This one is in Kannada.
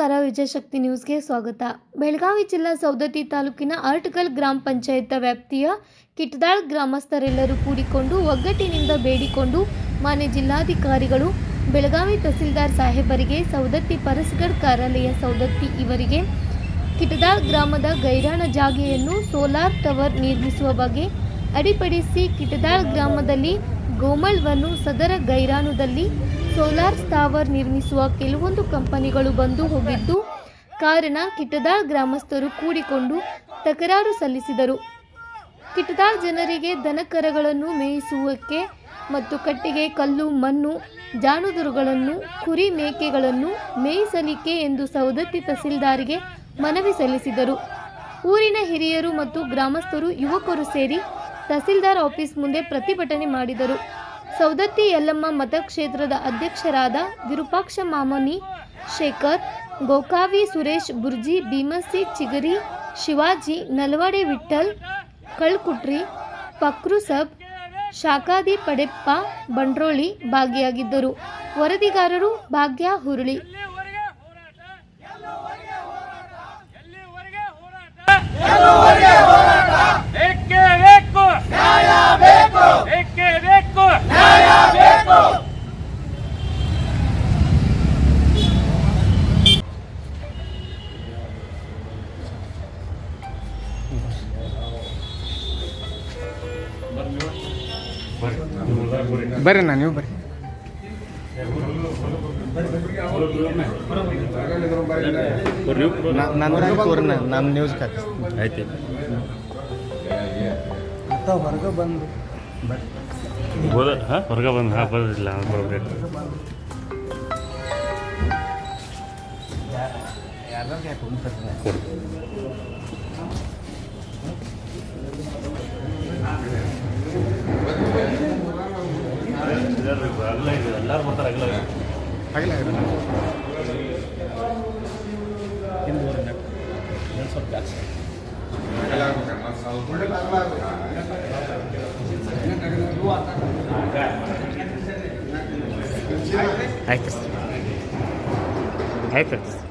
ನಮಸ್ಕಾರ ವಿಜಯಶಕ್ತಿ ನ್ಯೂಸ್ಗೆ ಸ್ವಾಗತ. ಬೆಳಗಾವಿ ಜಿಲ್ಲಾ ಸೌದತ್ತಿ ತಾಲೂಕಿನ ಆರ್ಟಿಕಲ್ ಗ್ರಾಮ ಪಂಚಾಯತ್ ವ್ಯಾಪ್ತಿಯ ಕಿಟ್ದಾಳ್ ಗ್ರಾಮಸ್ಥರೆಲ್ಲರೂ ಕೂಡಿಕೊಂಡು ಒಗ್ಗಟ್ಟಿನಿಂದ ಬೇಡಿಕೊಂಡು ಮಾನ್ಯ ಜಿಲ್ಲಾಧಿಕಾರಿಗಳು, ಬೆಳಗಾವಿ ತಹಸೀಲ್ದಾರ್ ಸಾಹೇಬರಿಗೆ ಸೌದತ್ತಿ ಪರಸ್ಗಡ್ ಕಾರ್ಯಾಲಯ ಸೌದತ್ತಿ ಇವರಿಗೆ ಕಿಟ್ದಾಳ್ ಗ್ರಾಮದ ಗೈರಾಣ ಜಾಗೆಯನ್ನು ಸೋಲಾರ್ ಟವರ್ ನಿರ್ಮಿಸುವ ಬಗ್ಗೆ ಅಡಿಪಡಿಸಿ ಕಿಟದಾಳ್ ಗ್ರಾಮದಲ್ಲಿ ಗೋಮಳ್ವನ್ನು ಸದರ ಗೈರಾನುದಲ್ಲಿ ಸೋಲಾರ್ ಸ್ಥಾವರ್ ನಿರ್ಮಿಸುವ ಕೆಲವೊಂದು ಕಂಪನಿಗಳು ಬಂದು ಹೋಗಿದ್ದು, ಕಾರಣ ಕಿಟದಾಳ್ ಗ್ರಾಮಸ್ಥರು ಕೂಡಿಕೊಂಡು ತಕರಾರು ಸಲ್ಲಿಸಿದರು. ಕಿಟದಾಳ್ ಜನರಿಗೆ ದನಕರಗಳನ್ನು ಮೇಯಿಸುವಕ್ಕೆ ಮತ್ತು ಕಟ್ಟಿಗೆ, ಕಲ್ಲು, ಮಣ್ಣು ಜಾನುದುರುಗಳನ್ನು ಕುರಿ ಮೇಕೆಗಳನ್ನು ಮೇಯಿಸಲಿಕ್ಕೆ ಎಂದು ಸವದತ್ತಿ ತಹಸೀಲ್ದಾರ್ಗೆ ಮನವಿ ಸಲ್ಲಿಸಿದರು. ಊರಿನ ಹಿರಿಯರು ಮತ್ತು ಗ್ರಾಮಸ್ಥರು ಯುವಕರು ಸೇರಿ ತಹಸೀಲ್ದಾರ್ ಆಫೀಸ್ ಮುಂದೆ ಪ್ರತಿಭಟನೆ ಮಾಡಿದರು. ಸೌದತ್ತಿ ಯಲ್ಲಮ್ಮ ಮತಕ್ಷೇತ್ರದ ಅಧ್ಯಕ್ಷರಾದ ವಿರೂಪಾಕ್ಷ ಮಾಮನಿ, ಶೇಖರ್, ಗೋಕಾವಿ ಸುರೇಶ್, ಬುರ್ಜಿ ಭೀಮಸಿ ಚಿಗರಿ, ಶಿವಾಜಿ, ನಲವಾಡೆ ವಿಠ್ಠಲ್, ಕಳ್ಕುಟ್ರಿ ಪಕ್ರುಸಬ್ ಶಾಖಾದಿ ಪಡೆಪ್ಪ, ಬಂಡ್ರೋಳಿ ಭಾಗಿಯಾಗಿದ್ದರು. ವರದಿಗಾರರು ಭಾಗ್ಯ ಹುರುಳಿ. ಬರ್ರಿ. ನಾ ನೀವು ಬರ್ರಿ. ತೋರಿ ನಾನು ನ್ಯೂಸ್ ಖಾತೆ ಐತಿ ಮತ್ತು ಹೊರಗೆ ಬಂದು. ಹೋದ ಹಾಂ? ಹೊರಗ ಬಂದು ಹಾಂ ಬರೋದಿಲ್ಲ ಬರ್ಬೇಕು. ಕೊಡು ಎಲ್ಲರೂ ಬರ್ತಾರೆ ಅಗಲ ಆಗಲ್ಲ ಆಯ್ತು ಆಯ್ತು